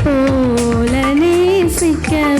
പോലെ നേസിക്കാൻ